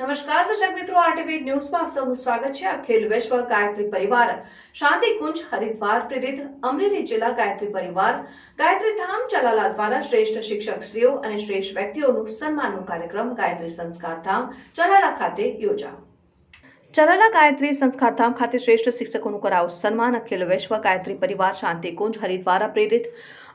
નમસ્કાર, દર્શક મિત્રો, આરટીવી ન્યૂઝમાં આપ સૌનું સ્વાગત છે. અખિલ વિશ્વ ગાયત્રી પરિવાર શાંતિ કુંજ હરિદ્વાર પ્રેરિત અમરેલી જિલ્લા ગાયત્રી પરિવાર, ગાયત્રી ધામ ચલાલા દ્વારા શ્રેષ્ઠ શિક્ષક શ્રીઓ અને શ્રેષ્ઠ વ્યક્તિઓનું સન્માનનો કાર્યક્રમ ગાયત્રી સંસ્કાર ધામ ચલાલા ખાતે યોજાયો. ચલાલા ગાયત્રી સંસ્કારધામ ખાતે શ્રેષ્ઠ શિક્ષકોનું કરાવું. સન્માન, અખિલ વિશ્વ ગાયત્રી પરિવાર, શાંતિ કુંજ, હરિદ્વારા પ્રેરિત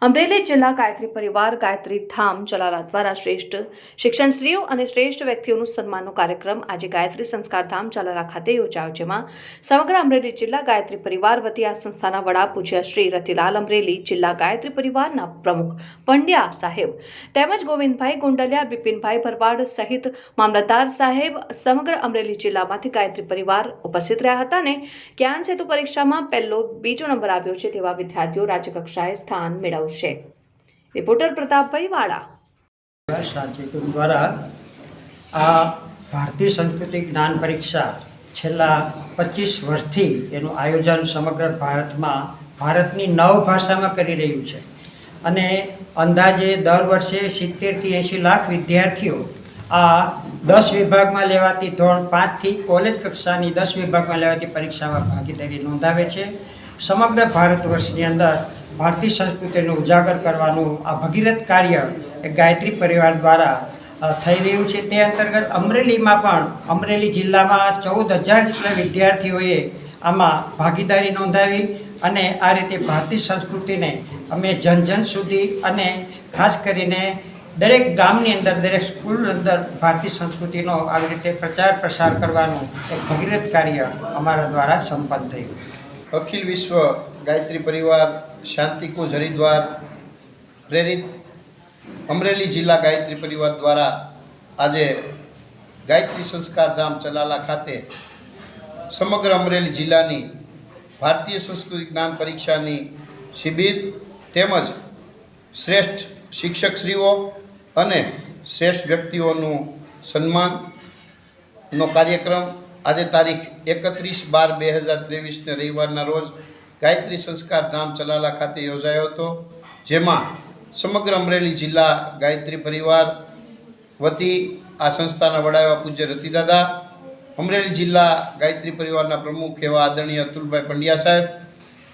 અમરેલી જિલ્લા ગાયત્રી પરિવાર, ગાયત્રી ધામ ચલાલા દ્વારા શ્રેષ્ઠ શિક્ષણશ્રીઓ અને શ્રેષ્ઠ વ્યક્તિઓનું સન્માનનો કાર્યક્રમ આજે ગાયત્રી સંસ્કાર ધામ ચલાલા ખાતે યોજાયો, જેમાં સમગ્ર અમરેલી જિલ્લા ગાયત્રી પરિવાર વતી આ સંસ્થાના વડા પૂજ્ય શ્રી રતિલાલ અમરેલી, જિલ્લા ગાયત્રી પરિવારના પ્રમુખ પંડ્યા સાહેબ તેમજ ગોવિંદભાઈ ગુંડલિયા, બિપિનભાઈ ભરવાડ સહિત મામલતદાર સાહેબ સમગ્ર અમરેલી જિલ્લામાંથી ગાયત્રી પરિવાર ઉપસ્થિત રહ્યા હતા ને જ્ઞાન સેતુ પરીક્ષામાં પહેલો બીજો નંબર આવ્યો છે તેવા વિદ્યાર્થીઓ રાજ્યકક્ષાએ સ્થાન મેળવશે. રિપોર્ટર પ્રતાપભાઈ વાળા દ્વારા આ ભારતીય સંસ્કૃતિ જ્ઞાન પરીક્ષા છેલ્લા પચીસ વર્ષથી એનું આયોજન સમગ્ર ભારતમાં, ભારતની નવ ભાષામાં કરી રહ્યું છે. અને અંદાજે દર વર્ષે સિત્તેરથી એંશી લાખ વિદ્યાર્થીઓ આ દસ વિભાગમાં લેવાતી ધોરણ પાંચથી કોલેજ કક્ષાની દસ વિભાગમાં લેવાતી પરીક્ષામાં ભાગીદારી નોંધાવે છે. સમગ્ર ભારત વર્ષની અંદર ભારતીય સંસ્કૃતિને ઉજાગર કરવાનું આ ભગીરથ કાર્ય એ ગાયત્રી પરિવાર દ્વારા થઈ રહ્યું છે. તે અંતર્ગત અમરેલીમાં પણ, અમરેલી જિલ્લામાં ચૌદ હજાર જેટલા વિદ્યાર્થીઓએ આમાં ભાગીદારી નોંધાવી અને આ રીતે ભારતીય સંસ્કૃતિને અમે જન જન સુધી અને ખાસ કરીને દરેક ગામની અંદર, દરેક સ્કૂલ અંદર ભારતીય સંસ્કૃતિનો આવી રીતે પ્રચાર, પ્રસાર કરવાનું એક ભગીરથ કાર્ય અમારા દ્વારા સંપન્ન થયું અખિલ વિશ્વ ગાયત્રી પરિવાર, શાંતિકુંજ હરિદ્વાર, પ્રેરિત અમરેલી જિલ્લા ગાયત્રી પરિવાર દ્વારા આજે ગાયત્રી સંસ્કાર ધામ ચલાલા ખાતે સમગ્ર અમરેલી જિલ્લાની ભારતીય સંસ્કૃતિ જ્ઞાન પરીક્ષાની શિબિર તેમજ શ્રેષ્ઠ શિક્ષકશ્રીઓ અને શ્રેષ્ઠ વ્યક્તિઓનું સન્માનનો કાર્યક્રમ આજે તારીખ એકત્રીસ બાર બે હજાર ત્રેવીસને રવિવારના રોજ ગાયત્રી સંસ્કાર ધામ ચલાલા ખાતે યોજાયો હતો, જેમાં સમગ્ર અમરેલી જિલ્લા ગાયત્રી પરિવાર વતી આ સંસ્થાના વડા એવા પૂજ્ય રતિદાદા, અમરેલી જિલ્લા ગાયત્રી પરિવારના પ્રમુખ એવા આદરણીય અતુલભાઈ પંડ્યા સાહેબ,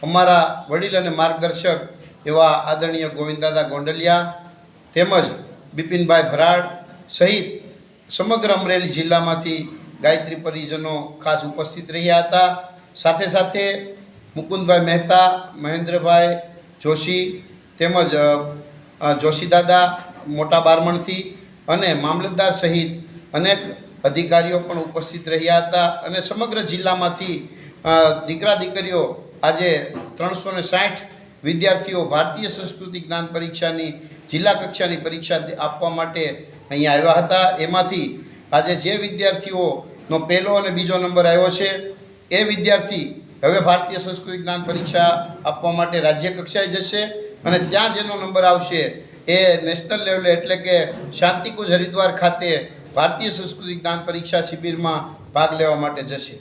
અમારા વડીલ અને માર્ગદર્શક એવા આદરણીય ગોવિંદાદા ગોંડલિયા તેમજ બિપિનભાઈ ભરાડ સહિત સમગ્ર અમરેલી જિલ્લામાંથી ગાયત્રી પરિજનો ખાસ ઉપસ્થિત રહ્યા હતા. સાથે સાથે મુકુંદભાઈ મહેતા, મહેન્દ્રભાઈ જોશી તેમજ જોશી દાદા મોટા બારમણથી અને મામલતદાર સહિત અનેક અધિકારીઓ પણ ઉપસ્થિત રહ્યા હતા અને સમગ્ર જિલ્લામાંથી દીકરા દીકરીઓ આજે ત્રણસો ને સાઠ વિદ્યાર્થીઓ ભારતીય સંસ્કૃતિ જ્ઞાન પરીક્ષાની જિલ્લા કક્ષાની પરીક્ષા આપવા માટે અહીંયા આવ્યા હતા. એમાંથી આજે જે વિદ્યાર્થીઓનો પહેલો અને બીજો નંબર આવ્યો છે, એ વિદ્યાર્થી હવે ભારતીય સંસ્કૃતિ જ્ઞાન પરીક્ષા આપવા માટે રાજ્ય કક્ષાએ જશે અને ત્યાં જેનો નંબર આવશે. એ નેશનલ લેવલે એટલે કે શાંતિકુંજ હરિદ્વાર ખાતે ભારતીય સંસ્કૃતિ જ્ઞાન પરીક્ષા શિબિરમાં ભાગ લેવા માટે જશે.